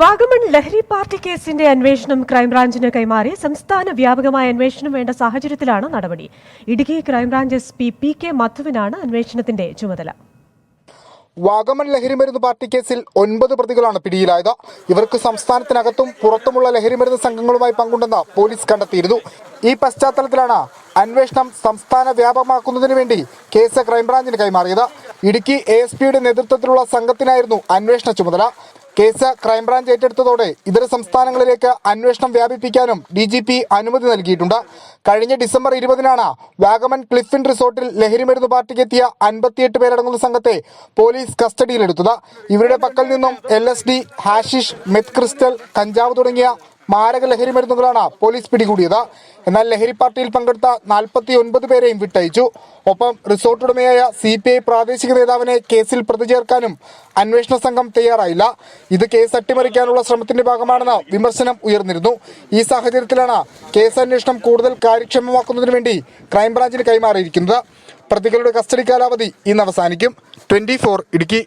വാഗമൺ ലഹരി പാർട്ടി കേസിന്റെ അന്വേഷണം ക്രൈംബ്രാഞ്ചിന് കൈമാറി. സംസ്ഥാന വ്യാപകമായ അന്വേഷണം വേണ്ട സാഹചര്യത്തിലാണ് നടപടി. Idukki crime branch S P P K മധുവിനാണ് അന്വേഷണത്തിന്റെ ചുമതല. വാഗമൺ ലഹരിമരുന്ന് പാർട്ടി കേസിൽ ഒൻപത് പ്രതികളാണ് പിടിയിലായത്. ഇവർക്ക് സംസ്ഥാനത്തിനകത്തും പുറത്തുമുള്ള ലഹരിമരുന്ന് സംഘങ്ങളുമായി പങ്കുണ്ടെന്ന് പോലീസ് കണ്ടെത്തിയിരുന്നു. ഈ പശ്ചാത്തലത്തിലാണ് അന്വേഷണം സംസ്ഥാന വ്യാപകമാക്കുന്നതിന് വേണ്ടി കേസ് ക്രൈംബ്രാഞ്ചിന് കൈമാറിയത്. ഇടുക്കി എ എസ് പിയുടെ നേതൃത്വത്തിലുള്ള സംഘത്തിനായിരുന്നു അന്വേഷണ ചുമതല. കേസ് ക്രൈംബ്രാഞ്ച് ഏറ്റെടുത്തതോടെ ഇതര സംസ്ഥാനങ്ങളിലേക്ക് അന്വേഷണം വ്യാപിപ്പിക്കാനും ഡി ജി പി അനുമതി നൽകിയിട്ടുണ്ട്. കഴിഞ്ഞ ഡിസംബർ ഇരുപതിനാണ് വാഗമൺ ക്ലിഫിൻ റിസോർട്ടിൽ ലഹരിമരുന്ന് പാർട്ടിക്കെത്തിയ അൻപത്തിയെട്ട് പേരടങ്ങുന്ന സംഘത്തെ പോലീസ് കസ്റ്റഡിയിലെടുത്തത്. ഇവരുടെ പക്കൽ നിന്നും L S D hashish meth crystal കഞ്ചാവ് തുടങ്ങിയ മാരക ലഹരി മരുന്നുകളാണ് പോലീസ് പിടികൂടിയത്. എന്നാൽ ലഹരി പാർട്ടിയിൽ പങ്കെടുത്ത നാൽപ്പത്തി ഒൻപത് പേരെയും വിട്ടയച്ചു. ഒപ്പം റിസോർട്ട് ഉടമയായ സി പി ഐ പ്രാദേശിക നേതാവിനെ കേസിൽ പ്രതി ചേർക്കാനും അന്വേഷണ സംഘം തയ്യാറായില്ല. ഇത് കേസ് അട്ടിമറിക്കാനുള്ള ശ്രമത്തിന്റെ ഭാഗമാണെന്ന് വിമർശനം ഉയർന്നിരുന്നു. ഈ സാഹചര്യത്തിലാണ് കേസ് അന്വേഷണം കൂടുതൽ കാര്യക്ഷമമാക്കുന്നതിന് വേണ്ടി ക്രൈംബ്രാഞ്ചിന് കൈമാറിയിരിക്കുന്നത്. പ്രതികളുടെ കസ്റ്റഡി കാലാവധി ഇന്ന് അവസാനിക്കും. ട്വന്റി ഇടുക്കി.